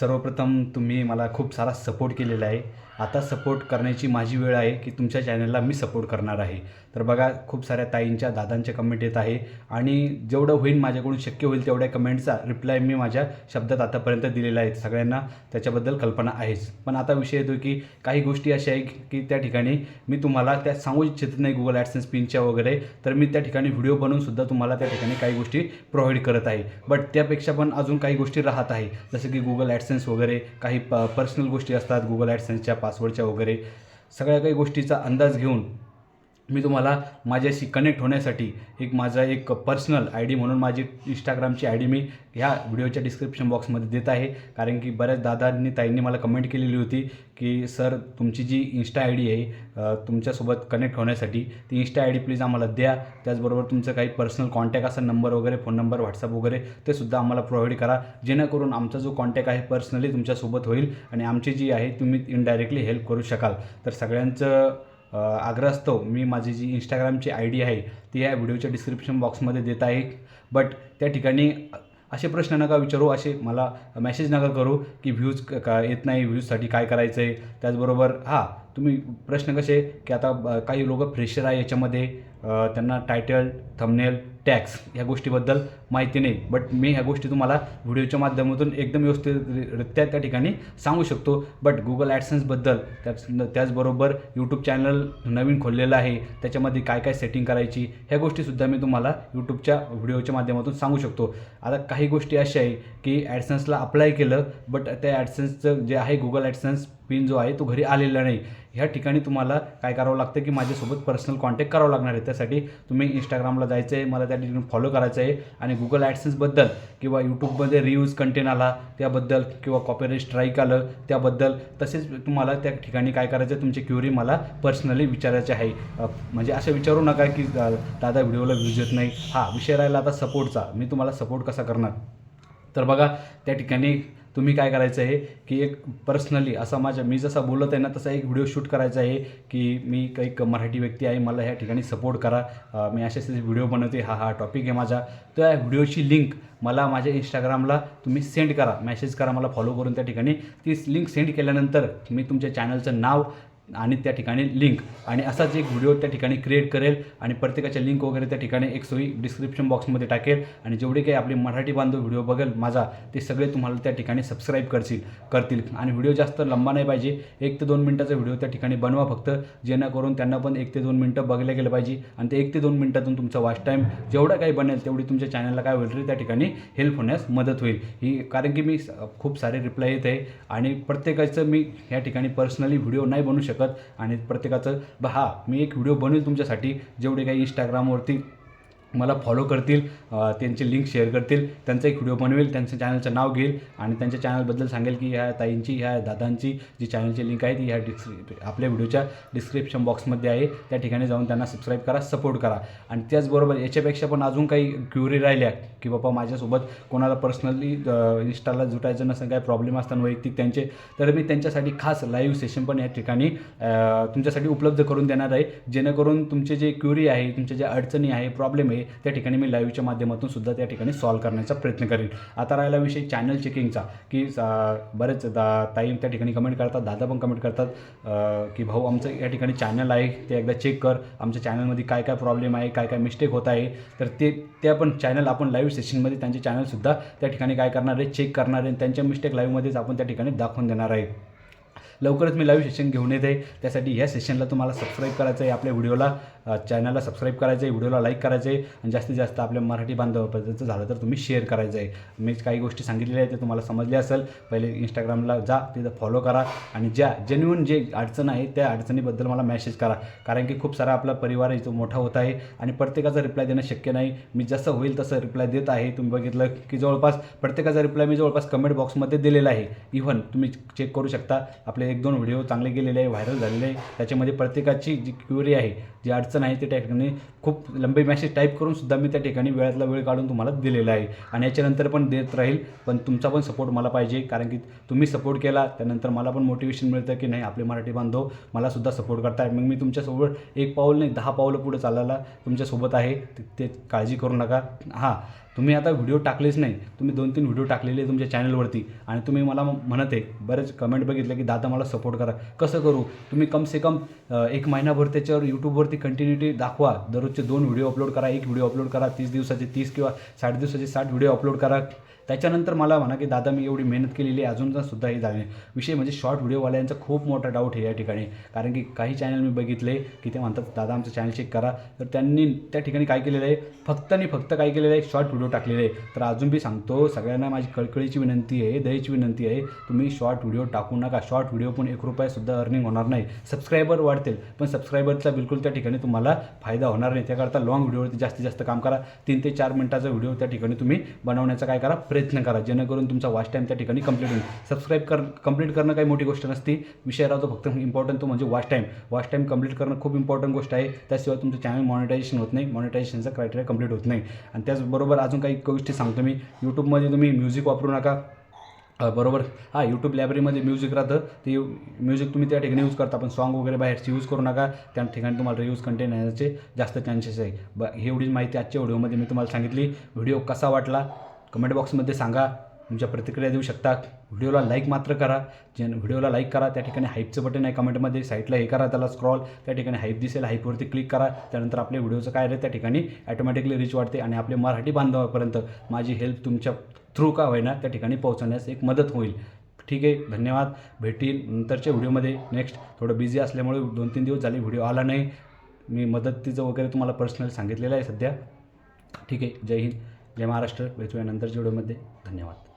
सर्वप्रथम तुम्ही मला खूप सारा सपोर्ट केलेला आहे. आता सपोर्ट करण्याची माझी वेळ आहे की तुमच्या चॅनलला मी सपोर्ट करणार आहे. तर बघा खूप साऱ्या ताईंच्या दादांच्या कमेंट येत आहे. आणि जेवढं होईल माझ्याकडून शक्य होईल तेवढ्या कमेंटचा रिप्लाय मी माझ्या शब्दात आतापर्यंत दिलेला आहे. सगळ्यांना त्याच्याबद्दल कल्पना आहेच. पण आता विषय येतो की काही गोष्टी अशा आहे की त्या ठिकाणी मी तुम्हाला त्या सांगू इच्छित नाही गुगल ॲडसेन्स पिनच्या वगैरे. तर मी त्या ठिकाणी व्हिडिओ बनवूनसुद्धा तुम्हाला त्या ठिकाणी काही गोष्टी प्रोव्हाइड करत आहे. बट त्यापेक्षा पण अजून काही गोष्टी राहत आहे. जसं की गुगल ॲडसेन्स वगैरे काही प पर्सनल गोष्टी असतात गुगल ॲडसेन्सच्या पासवर्डच्या वगैरे सगळ्या काही गोष्टीचा अंदाज घेऊन मी तुम्हाला माझ्याशी कनेक्ट होण्यासाठी एक माझा एक पर्सनल आय डी म्हणून माझी इंस्टाग्रामची आय डी मी ह्या व्हिडिओच्या डिस्क्रिप्शन बॉक्समध्ये देत आहे. कारण की बऱ्याच दादांनी ताईंनी मला कमेंट केलेली होती की सर तुमची जी इन्स्टा आय डी आहे तुमच्यासोबत कनेक्ट होण्यासाठी ती इन्स्टा आय डी प्लीज आम्हाला द्या. त्याचबरोबर तुमचं काही पर्सनल कॉन्टॅक्ट असेल नंबर वगैरे फोन नंबर व्हॉट्सअप वगैरे ते सुद्धा आम्हाला प्रोव्हाइड करा. जेणेकरून आमचा जो कॉन्टॅक्ट आहे पर्सनली तुमच्यासोबत होईल आणि आमची जी आहे तुम्ही इनडायरेक्टली हेल्प करू शकाल. तर सगळ्यांचं आग्रहास्तव हो. मी माझी जी इंस्टाग्रामची आय डी आहे ती या व्हिडिओच्या डिस्क्रिप्शन बॉक्समध्ये देत आहे. बट त्या ठिकाणी असे प्रश्न नका विचारू असे मला मेसेज नका करू की व्ह्यूज का येत नाही व्ह्यूजसाठी काय करायचं आहे त्याचबरोबर हां तुम्ही प्रश्न कसे की आता काही लोक फ्रेशर आहे याच्यामध्ये. त्यांना टायटल थंबनेल टॅक्स ह्या गोष्टीबद्दल माहिती नाही. बट मी ह्या गोष्टी तुम्हाला व्हिडिओच्या माध्यमातून एकदम व्यवस्थितरित्या त्या ठिकाणी सांगू शकतो. बट गुगल ॲडसन्सबद्दल त्याच त्याचबरोबर यूट्यूब चॅनल नवीन खोललेलं आहे. त्याच्यामध्ये काय काय सेटिंग करायची ह्या गोष्टीसुद्धा मी तुम्हाला यूट्यूबच्या व्हिडिओच्या माध्यमातून सांगू शकतो. आता काही गोष्टी अशा आहे की ॲडसन्सला अप्लाय केलं बट त्या ॲडसन्सचं जे आहे गुगल ॲडसन्स पिन जो आहे तो घरी आलेला नाही. ह्या ठिकाणी तुम्हाला काय करावं लागतं की माझ्यासोबत पर्सनल कॉन्टॅक्ट करावं लागणार आहे. त्यासाठी तुम्ही इंस्टाग्रामला जायचं आहे मला त्या ठिकाणी फॉलो करायचं आहे आणि गुगल ॲडसन्सबद्दल किंवा यूट्यूबमध्ये रिव्ह्यूज कंटेंट आला त्याबद्दल किंवा कॉपीराईट स्ट्राईक आलं त्याबद्दल तसेच तुम्हाला त्या ठिकाणी काय करायचं आहे तुमची क्युरी मला पर्सनली विचारायचे आहे. म्हणजे असं विचारू नका की दादा व्हिडिओला व्ह्यूज येत नाही. हा विषय राहिला आता सपोर्टचा मी तुम्हाला सपोर्ट कसा करणार? तर बघा त्या ठिकाणी तुम्ही काय करायचं आहे की एक पर्सनली असा माझ्या मी जसा बोलत आहे ना तसा एक व्हिडिओ शूट करायचा आहे की मी एक मराठी व्यक्ती आहे मला ह्या ठिकाणी सपोर्ट करा. मी असे असे व्हिडिओ बनवते हा हा टॉपिक आहे माझा. त्या व्हिडिओची लिंक मला माझ्या इंस्टाग्रामला तुम्ही सेंड करा. मेसेज करा मला फॉलो करून त्या ठिकाणी. ती लिंक सेंड केल्यानंतर मी तुमच्या चॅनलचं नाव आणि त्या ठिकाणी लिंक आणि असाच एक व्हिडिओ त्या ठिकाणी क्रिएट करेल आणि प्रत्येकाच्या लिंक वगैरे त्या ठिकाणी एक सोयी डिस्क्रिप्शन बॉक्समध्ये टाकेल. आणि जेवढे काही आपले मराठी बांधव व्हिडिओ बघेल माझा ते सगळे तुम्हाला त्या ठिकाणी सबस्क्राईब करतील करतील. आणि व्हिडिओ जास्त लंबा नाही पाहिजे. एक ते दोन मिनटाचा व्हिडिओ त्या ठिकाणी बनवा फक्त. जेणेकरून त्यांना पण एक ते दोन मिनटं बघायला गेलं पाहिजे. आणि ते एक ते दोन मिनटातून तुमचा वॉच टाईम जेवढा काही बनेल तेवढी तुमच्या चॅनलला काय होईल त्या ठिकाणी हेल्प होण्यास मदत होईल. ही कारण की मी खूप सारे रिप्लाय येत आहे. आणि प्रत्येकाचं मी ह्या ठिकाणी पर्सनली व्हिडिओ नाही बनवू शकत. आणि प्रत्येकाचं ब हा मी एक व्हिडिओ बनवेल तुमच्यासाठी जेवढे काही इंस्टाग्रामवरती मला फॉलो करतील त्यांचे त्यांची लिंक शेअर करतील त्यांचा एक व्हिडिओ बनवेल त्यांच्या चॅनलचं नाव घेईल आणि त्यांच्या चॅनलबद्दल सांगेल की ह्या ताईंची ह्या दादांची जी चॅनलची लिंक आहे ती ह्या डिस्क्रि आपल्या व्हिडिओच्या डिस्क्रिप्शन बॉक्समध्ये आहे. त्या ठिकाणी जाऊन त्यांना सबस्क्राईब करा सपोर्ट करा. आणि त्याचबरोबर याच्यापेक्षा पण अजून काही क्युरी राहिल्या की बाबा माझ्यासोबत कोणाला पर्सनली इंस्टाला जुटायचं नसेल काय प्रॉब्लेम असताना वैयक्तिक त्यांचे तर मी त्यांच्यासाठी खास लाईव्ह सेशन पण या ठिकाणी तुमच्यासाठी उपलब्ध करून देणार आहे. जेणेकरून तुमचे जे क्युरी आहे तुमच्या ज्या अडचणी आहे प्रॉब्लेम आहे त्या ठिकाणी मी लाईव्हच्या माध्यमातून सुद्धा त्या ठिकाणी सॉल्व्ह करण्याचा प्रयत्न करेन. आता राहिला विषय चॅनल चेकिंगचा की बरेच दा ताई त्या ठिकाणी कमेंट करतात दादा पण कमेंट करतात की भाऊ आमचं या ठिकाणी चॅनल आहे ते एकदा चेक कर आमच्या चॅनलमध्ये काय काय प्रॉब्लेम आहे काय काय मिस्टेक होत आहे. तर ते त्या पण चॅनल आपण लाईव्ह सेशनमध्ये त्यांचे चॅनलसुद्धा त्या ठिकाणी काय करणार आहे चेक करणार आहे आणि त्यांच्या मिस्टेक लाईव्हमध्येच आपण त्या ठिकाणी दाखवून देणार आहे. लवकरच मी लाईव्ह सेशन घेऊन येते. त्यासाठी ह्या सेशनला तुम्हाला सबस्क्राईब करायचं आहे. आपल्या व्हिडिओला चॅनलला सबस्क्राईब करायचं आहे. व्हिडिओला लाईक करायचं आहे. आणि जास्तीत जास्त आपल्या मराठी बांधवापर्यंत झालं तर तुम्ही शेअर करायचं आहे. मी काही गोष्टी सांगितलेल्या आहेत ते तुम्हाला समजले असेल. पहिले इंस्टाग्रामला जा तिथं फॉलो करा. आणि ज्या जेन्युन जे अडचण आहे त्या अडचणीबद्दल मला मेसेज करा. कारण की खूप सारा आपला परिवार इथं मोठा होत आहे. आणि प्रत्येकाचा रिप्लाय देणं शक्य नाही. मी जसं होईल तसं रिप्लाय देत आहे. तुम्ही बघितलं की जवळपास प्रत्येकाचा रिप्लाय मी जवळपास कमेंट बॉक्समध्ये दिलेला आहे. इव्हन तुम्ही चेक करू शकता. आपले एक दोन व्हिडिओ चांगले गेलेले आहे व्हायरल झालेले आहे. त्याच्यामध्ये प्रत्येकाची जी क्युरी आहे जी अडचण आहे ते त्या ठिकाणी खूप लंबे मॅसेज टाईप करून सुद्धा मी त्या ठिकाणी वेळातला वेळ काढून तुम्हाला दिलेला आहे. आणि याच्यानंतर पण देत राहील पण तुमचा पण सपोर्ट मला पाहिजे. कारण की तुम्ही सपोर्ट केला त्यानंतर मला पण मोटिवेशन मिळतं की नाही आपले मराठी बांधव मला सुद्धा सपोर्ट करताय. मग मी तुमच्यासोबत एक पाऊल नाही दहा पावलं पुढे चालायला तुमच्यासोबत आहे. ते- ते काळजी करू नका. हां तुम्ही आता व्हिडिओ टाकलेच नाही. तुम्ही दोन तीन व्हिडिओ टाकलेले तुमच्या चॅनलवरती आणि तुम्ही मला म्हणत आहे बरेच कमेंट बघितलं की दादा मला सपोर्ट करा. कसं करू? तुम्ही कम से कम एक महिनाभर त्याच्यावर यूट्यूबवरती कंटिन्युटी दाखवा. दररोजचे दोन व्हिडिओ अपलोड करा एक व्हिडिओ अपलोड करा तीस दिवसाचे तीस किंवा साठ दिवसाचे साठ व्हिडिओ अपलोड करा. त्याच्यानंतर मला म्हणा की दादा मी एवढी मेहनत केलेली आहे अजून सुद्धा हे झाले. नाही विषय म्हणजे शॉर्ट व्हिडिओवाल्यांचा खूप मोठा डाऊट आहे या ठिकाणी. कारण की काही चॅनल मी बघितले की ते म्हणतात दादा आमचं चॅनल चेक करा. तर त्यांनी त्या ठिकाणी काय केलेलं आहे फक्त आणि फक्त काय केलेलं आहे शॉर्ट व्हिडिओ टाकलेले आहे. तर अजून बी सांगतो सगळ्यांना माझी कळकळीची विनंती आहे दयेची विनंती आहे तुम्ही शॉर्ट व्हिडिओ टाकू नका. शॉर्ट व्हिडिओ पण एक रुपयासुद्धा अर्निंग होणार नाही. सबस्क्रायबर वाढतील पण सबस्क्रायबरचा बिलकुल त्या ठिकाणी तुम्हाला फायदा होणार नाही. त्याकरता लॉंग व्हिडिओवरती जास्तीत जास्त काम करा. तीन ते चार मिनिटाचा व्हिडिओ त्या ठिकाणी तुम्ही बनवण्याचा काय करा. प्रयत्न करा जेणेकरून तुमचा वॉच टाईम त्या ठिकाणी कंप्लीट होईल. सबस्क्राईब कर कंप्लीट करणं काही मोठी गोष्ट नसती. विषय राहतो फक्त इम्पॉर्टंट तो म्हणजे watch time watch time complete करणं खूप इम्पॉर्टंट गोष्ट आहे. त्याशिवाय तुमचं चॅनल मॉनिटायझेशन होत नाही. मॉनिटायझेशनचा क्रायटेरिया कंप्लीट होत नाही. आणि त्याचबरोबर अजून काही गोष्टी सांगतो मी. यूट्यूबमध्ये तुम्ही म्युझिक वापरू नका. बरोबर? हां यूट्यूब लायब्ररीमध्ये म्युझिक राहतं. ते म्युझिक तुम्ही त्या ठिकाणी यूज करता. पण सॉन्ग वगैरे बाहेरचे यूज करू नका. त्या ठिकाणी तुम्हाला रियूज कंटेंट येण्याचे जास्त चान्सेस आहे. ब एवढीच माहिती आजच्या व्हिडिओमध्ये मी तुम्हाला सांगितली. व्हिडिओ कसा वाटला? कमेंट बॉक्समध्ये सांगा. तुमच्या प्रतिक्रिया देऊ शकता. व्हिडिओला लाईक मात्र करा. जे व्हिडिओला लाईक करा. त्या ठिकाणी हाईपचं बटन आहे कमेंटमध्ये. साईटला हे करा. त्याला स्क्रॉल त्या ठिकाणी हाईप दिसेल. हाईपवरती क्लिक करा. त्यानंतर आपल्या व्हिडिओचं काय आहे त्या ठिकाणी ॲटोमॅटिकली रीच वाढते आणि आपले मराठी बांधवापर्यंत माझी हेल्प तुमच्या थ्रू का होईना त्या ठिकाणी पोहोचवण्यास एक मदत होईल. ठीक आहे. धन्यवाद. भेटील नंतरच्या व्हिडिओमध्ये. नेक्स्ट थोडं बिझी असल्यामुळे दोन तीन दिवस झाले व्हिडिओ आला नाही. मी मदतीचं वगैरे तुम्हाला पर्सनल सांगितलेलं आहे सध्या. ठीक आहे. जय हिंद. जय महाराष्ट्र भेटूया नंतरच्या व्हिडिओमध्ये धन्यवाद.